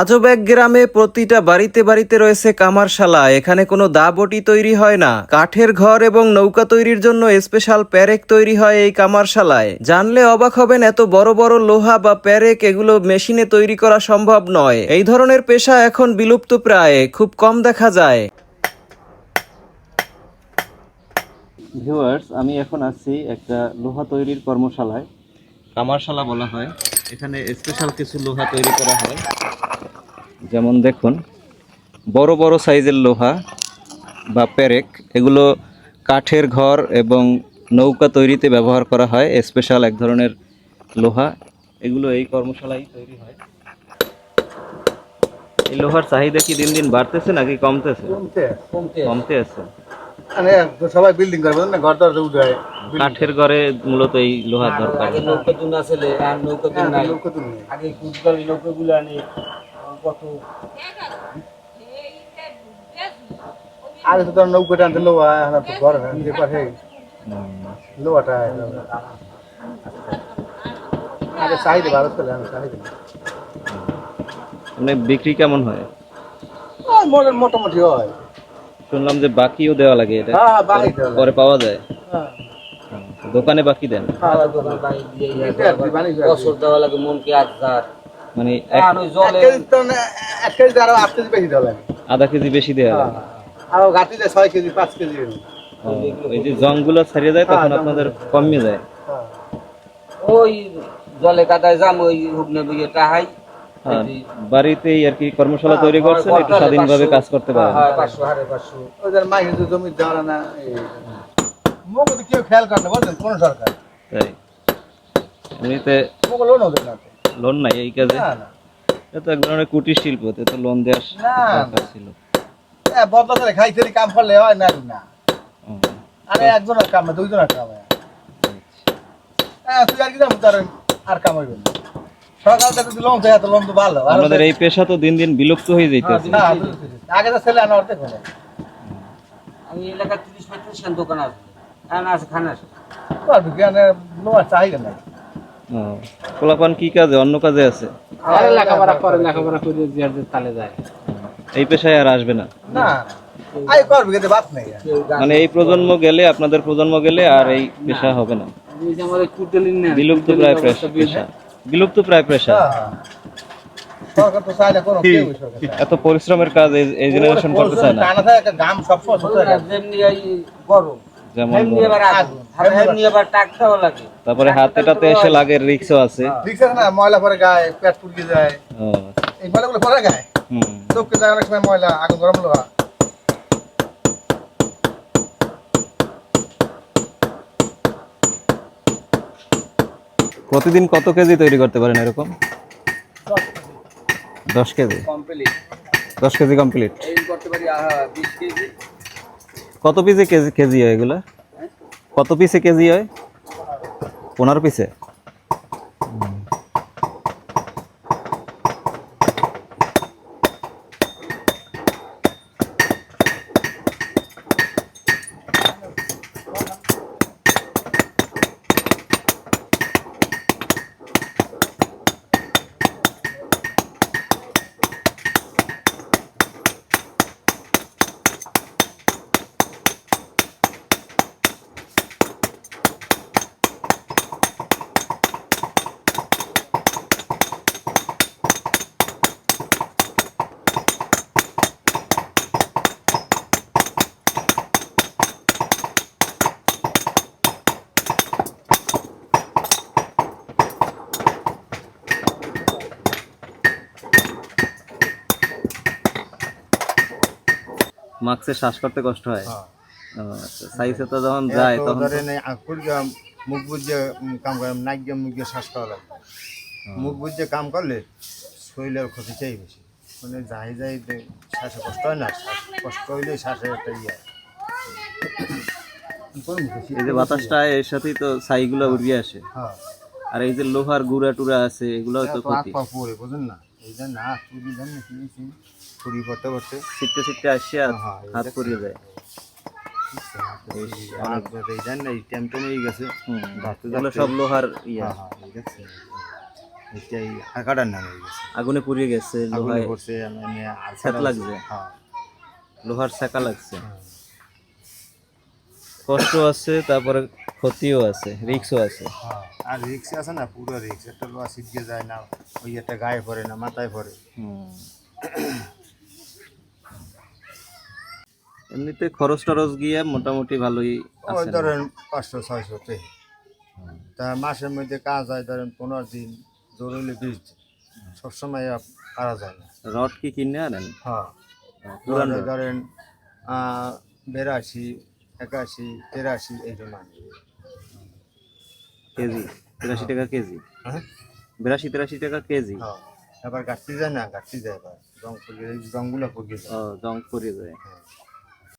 আজব এক গ্রামে প্রতিটা বাড়িতে বাড়িতে রয়েছে কামারশালা। এখানে কোনো দা বটি তৈরি হয় না। কাঠের ঘর এবং নৌকা তৈরির জন্য স্পেশাল প্যারেক তৈরি হয় এই কামারশালায়। জানলে অবাক হবেন এত বড় বড় লোহা বা প্যারেক এগুলো মেশিনে তৈরি করা সম্ভব নয়। এই ধরনের পেশা এখন বিলুপ্ত প্রায়, খুব কম দেখা যায়। ভিউয়ার্স, আমি এখন আছি একটা লোহা তৈরির কর্মশালায়। কামারশালা বলা হয়। এখানে স্পেশাল কিছু লোহা তৈরি করা হয়। যেমন দেখুন বড় বড় সাইজের লোহা বা পেরেক এগুলো কাঠের ঘর এবং নৌকা তৈরিতে ব্যবহার করা হয় স্পেশাল এক ধরনের লোহা। এগুলো এই কর্মশালায় তৈরি হয়। এই লোহার চাহিদা কি দিন দিন বাড়তেছে নাকি কমতেছে? কমতে আছে। মানে সবাই বিল্ডিং করে না? ঘর দরজা উঠে কাঠের ঘরে মূলত এই লোহার দরকার। আগে নৌকা দুন আসলে আর নৌকা দুন নাই। আগে নৌকাগুলো আনি কত? আগে তো তোর নৌকাটা আনতে লোহা এখন তো ঘর যে পাশে। লোহাটা আগে চাহিদা ভালো চাহিদা মানে বিক্রি কেমন হয়? মোটামুটি হয়। শুনলাম যে বাকিও দেওয়া লাগে এটা হ্যাঁ বাকি তো পরে পাওয়া যায়? হ্যাঁ। দোকানে বাকি দেন? হ্যাঁ, বছর দেওয়া লাগে। মনকে আজার মানে এক আর এক কেজি তো না, এক কেজি আরও আট কেজি বেশি দেওয়া লাগে। আধা কেজি বেশি দেওয়া লাগে? আরও ছয় কেজি পাঁচ কেজি। ওই যে জংগুলো ছাড়িয়ে যায় তখন হ্যাঁ, আপনাদের কমে যায়? হ্যাঁ। ওই জলে কাদায় যাম ওই হুগনে বুঝে টাহাই। বাড়িতেই আর কি কর্মশালা তৈরি করছেন একটু স্বাধীনভাবে কাজ করতে পারেন। হ্যাঁ পাঁচশো হারে পাঁচশো। ওদের মাইকে তো জমি দেওয়া না এই মোকে তো কেউ খেয়াল করে না বলছেন কোন সরকার? তাই। এমনিতে লোন ওদের না তো। লোন নাই এই কাজে? না না। এটা এক ধরনের কুটির শিল্প তো লোন দেওয়ার দরকার ছিল। খাইতে কাম করলে হয় না না। আরে একজনের কাম দুইজনের কাম হ্যাঁ। তুই আর কি জানো তার আর কাম হইবে না। আপনাদের এই পেশা তো দিন দিন বিলুপ্ত হয়ে যাইতেছে। আগে তো ছেলে আনা অর্ধেক আমি এলাকার তিরিশ পঁয়ত্রিশ খান দোকান আছে। খানা আছে খানা আছে। পারবি কেন লোন চাহিদা নাই। পোলাপান কি কাজে? অন্য কাজে আছে? আরে লেখাপড়া করে লেখাপড়া করে জিয়ার তালে যায়। এই পেশায় আর আসবে না? না আই করবি কিন্তু বাপ নেই। কেউ গাছ মানে এই প্রজন্ম গেলে আপনাদের প্রজন্ম গেলে আর এই পেশা হবে না। আমাদের বিলুপ্ত প্রায় পেশা। বিলুপ্ত প্রায় পেশা হ্যাঁ। না। এত পরিশ্রমের কাজ এই- জেনারেশন করতে চায় না। গাম সবসময় গরম তারপরে হাতেটাতে এসে লাগে রিক্সও আছে। দেখছেন না ময়লা পরে গায়ে পেট পুড়কে যায়। এই ময়লাগুলো পরে গায়ে? হুম। চোখকে যায় অনেক সময় ময়লা আগুন গরম লোহা প্রতিদিন কত কেজি তৈরি করতে পারেন এরকম? দশ কেজি। দশ কেজি কমপ্লিট। কত পিসে কেজি কেজি হয় এগুলো? কত পিসে কেজি হয়? পনেরো পিসে মাস্কে শ্বাস করতে কষ্ট হয়। ও, আচ্ছা সাইজে তো যখন যায় তখন ধরেন এই আকুর যে মুখ বুঝে কাম করে নাক দিয়ে মুখ দিয়ে শ্বাস করা মুখ বুঝে কাম করলে শরীরের ক্ষতি চাই বেশি। মানে যাই যাই শ্বাসে কষ্ট হয় না শ্বাস কষ্ট হইলে শ্বাসের একটা ইয়ে হয়। এই যে বাতাসটা এর সাথেই তো ছাইগুলো উড়িয়ে আসে। হ্যাঁ। আর এই যে লোহার গুড়া টুরা আছে এগুলো তো ক্ষতি। পা পড়ে বুঝুন না? এই যে না চুরি দেন কি কি ছুরি করতে করতে। ছিটতে ছিটতে আসছে আর হ্যাঁ, হাত? পড়িয়ে যায়। হয়ে ইয়া। হ্যাঁ হ্যাঁ হয়ে আগুনে পুড়িয়ে গেছে লোহায় লাগছে? হ্যাঁ। লোহার লাগছে। হ্যাঁ। কষ্ট আছে তারপরে ক্ষতিও আছে রিক্সও আছে। হ্যাঁ, আর রিক্স আছে না পুরো রিক্স একটা লোহা ছিটকে যায় না ওই একটা গায়ে পড়ে না মাথায় পড়ে। এমনিতে খরচ টরচ গিয়ে মোটামুটি ভালোই ওই ধরেন পাঁচশো ছয়শো তে। মাসের মধ্যে কাজ হয় ধরেন পনেরো দিন জরুরি বিশ দিন। সবসময় আর পারা যায় না। রড কি কিনে আনেন? হ্যাঁ। ধরেন- রড? ধরেন আহ, বিরাশি একাশি তেরাশি এইরকম আনি। কেজি তিরাশি টাকা কেজি। হ্যাঁ? বিরাশি তিরাশি টাকা কেজি। আবার এবার গাছটি যায় না গাছটি যায় এবার। রং পড়ে রংগুলো পড়ে যায়। ও জং পড়ে যায়। হ্যাঁ।